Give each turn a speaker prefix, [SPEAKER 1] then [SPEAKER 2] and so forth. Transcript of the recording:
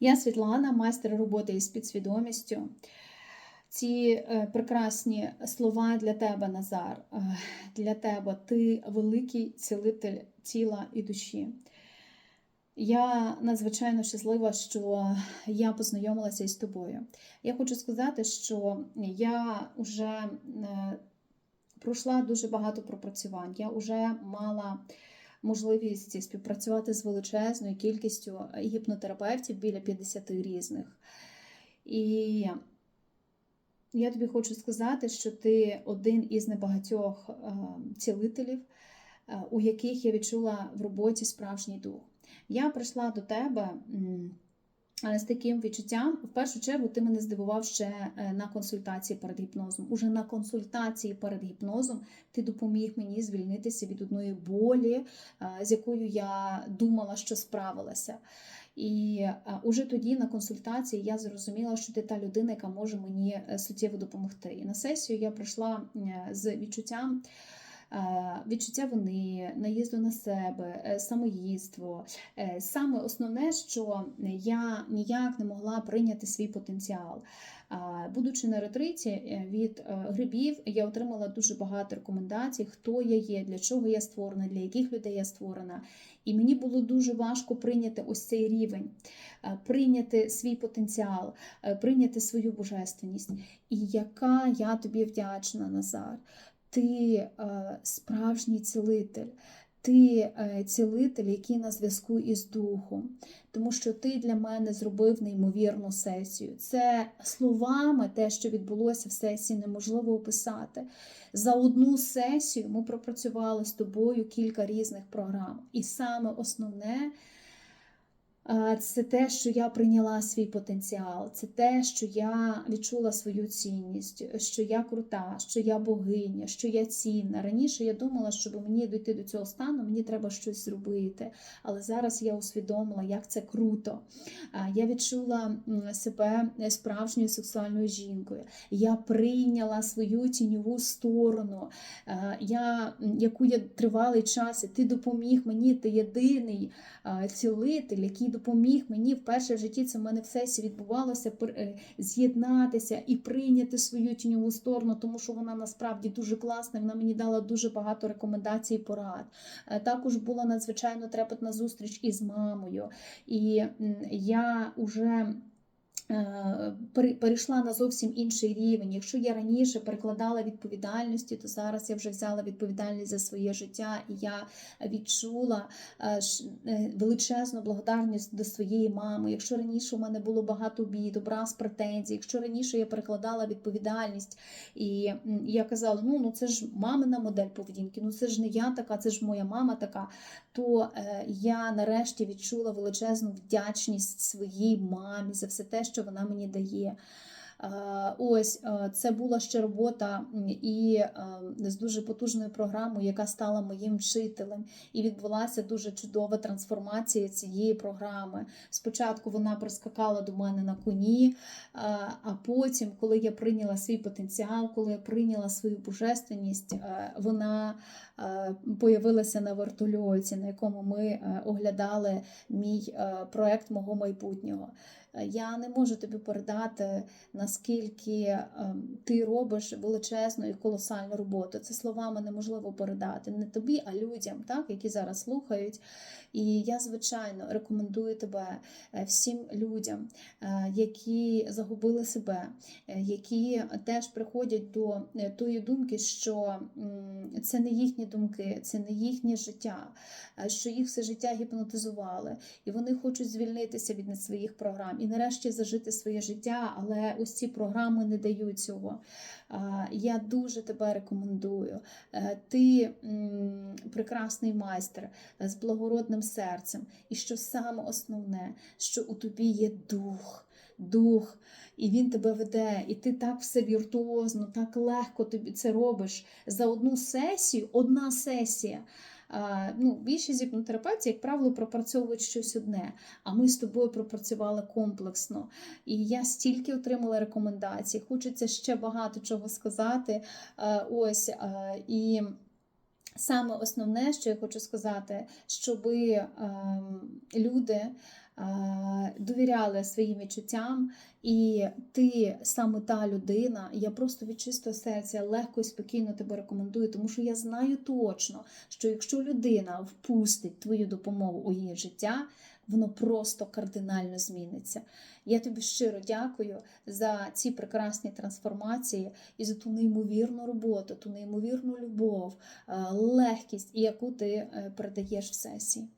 [SPEAKER 1] Я Світлана, майстер роботи із підсвідомістю. Ці е, прекрасні слова для тебе, Назар, е, для тебе ти великий цілитель тіла і душі. Я надзвичайно щаслива, що я познайомилася із тобою. Я хочу сказати, що я вже е, пройшла дуже багато пропрацювань. Я вже мала можливість співпрацювати з величезною кількістю гіпнотерапевтів біля 50 різних. І я тобі хочу сказати, що ти один із небагатьох е, цілителів, е, у яких я відчула в роботі справжній дух. Я прийшла до тебе е, з таким відчуттям. В першу чергу ти мене здивував ще е, на консультації перед гіпнозом. Уже на консультації перед гіпнозом ти допоміг мені звільнитися від одної болі, е, з якою я думала, що справилася. І е, уже тоді на консультації я зрозуміла, що ти та людина, яка може мені е, суттєво допомогти. І на сесію я прийшла е, з відчуттям. Е, Відчуття вини, наїзду на себе, е, самоїдство. Е, Саме основне, що я ніяк не могла прийняти свій потенціал. Будучи на ретриті від грибів, я отримала дуже багато рекомендацій, хто я є, для чого я створена, для яких людей я створена. І мені було дуже важко прийняти ось цей рівень, прийняти свій потенціал, прийняти свою божественність. І яка я тобі вдячна, Назар. Ти е, справжній цілитель, ти е, цілитель, який на зв'язку із духом, тому що ти для мене зробив неймовірну сесію. Це словами те, що відбулося в сесії, неможливо описати. За одну сесію ми пропрацювали з тобою кілька різних програм. І саме основне це те, що я прийняла свій потенціал, це те, що я відчула свою цінність, що я крута, що я богиня, що я цінна. Раніше я думала, щоб мені дійти до цього стану, мені треба щось зробити. Але зараз я усвідомила, як це круто. Я відчула себе справжньою сексуальною жінкою. Я прийняла свою тіньову сторону, я, яку я тривалий час, і ти допоміг мені, ти єдиний цілитель, який допоміг мені вперше в житті. Це в мене в сесії відбувалося е, з'єднатися і прийняти свою тіньову сторону, тому що вона насправді дуже класна. Вона мені дала дуже багато рекомендацій і порад. Е, Також була надзвичайно трепетна зустріч із мамою, і я вже. Е, пере- Перейшла на зовсім інший рівень. Якщо я раніше перекладала відповідальності, то зараз я вже взяла відповідальність за своє життя, і я відчула е, е, величезну благодарність до своєї мами. Якщо раніше у мене було багато бід, образ, претензій, якщо раніше я перекладала відповідальність, і я казала, ну, ну це ж мамина модель поведінки, ну це ж не я така, це ж моя мама така, то я нарешті відчула величезну вдячність своїй мамі за все те, що вона мені дає. Е, Ось е, це була ще робота і е, з дуже потужною програмою, яка стала моїм вчителем, і відбулася дуже чудова трансформація цієї програми. Спочатку вона прискакала до мене на коні, а потім, коли я прийняла свій потенціал, коли я прийняла свою божественність, вона появилася на вертольоті, на якому ми оглядали мій проект мого майбутнього. Е, Я не можу тобі передати, наскільки е, ти робиш величезну і колосальну роботу. Це словами неможливо передати не тобі, а людям, так, які зараз слухають. І я, звичайно, рекомендую тебе е, всім людям, е, які загубили себе, які теж приходять до тої думки, що це не їхні думки, це не їхнє життя, що їх все життя гіпнотизували, і вони хочуть звільнитися від своїх програм нарешті зажити своє життя, але ось ці програми не дають цього. Я дуже тебе рекомендую. Е, Ти прекрасний майстер з благородним серцем, і що саме основне, що у тобі є дух. Дух, і він тебе веде, і ти так все віртуозно, так легко тобі це робиш за одну сесію, одна сесія. Ну, більшість гіпнотерапевтів, як правило, пропрацьовують щось одне. А ми з тобою пропрацювали комплексно. І я стільки отримала рекомендацій. Хочеться ще багато чого сказати. Е, Ось е, і. Саме основне, що я хочу сказати, щоб люди е, довіряли своїм відчуттям, і ти саме та людина. Я просто від чистого серця легко і спокійно тебе рекомендую, тому що я знаю точно, що якщо людина впустить твою допомогу у її життя, воно просто кардинально зміниться. Я тобі щиро дякую за ці прекрасні трансформації і за ту неймовірну роботу, ту неймовірну любов, е, легкість, яку ти е, передаєш в сесії.